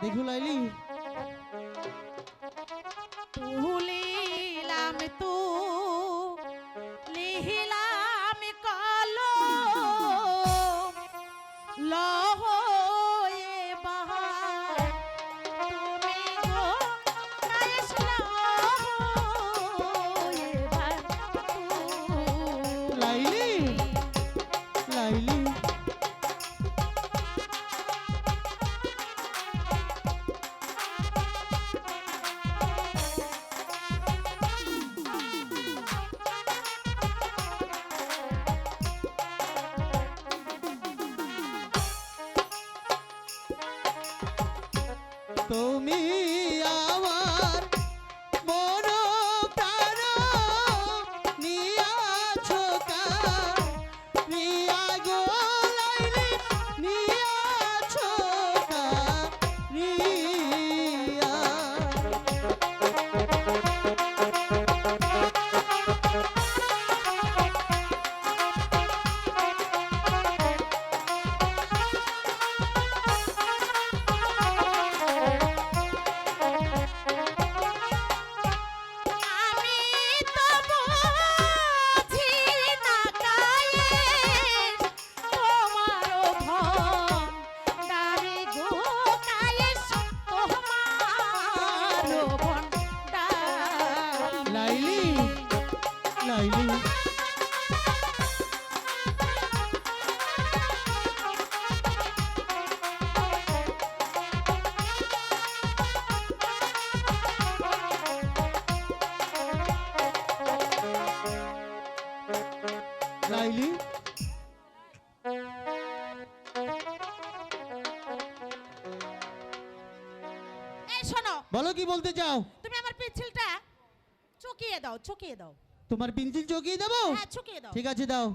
দেখো লাইলি। তুলিলাম তু তুমি শোনো। বলো কি বলতে চাও? তুমি আমার পিছলটা চকিয়ে দাও চকিয়ে দাও। তোমার পেন্সিল চকিয়ে দেবো? হ্যাঁ চকিয়ে দাও। ঠিক আছে দাও।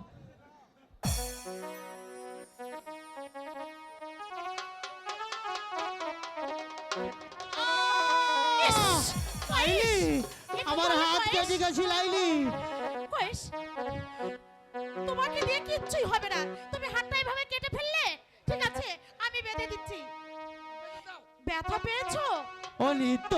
আমার হাত। কেটে গেছে লাইলি। তোমাকে দিয়ে কিচ্ছুই হবে না। তুমি হাতটা এভাবে কেটে ফেললে ঠিক আছে আমি বেঁধে দিচ্ছি। ব্যথা পেয়েছ? ও নিত্য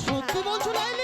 সত্যি বলছো না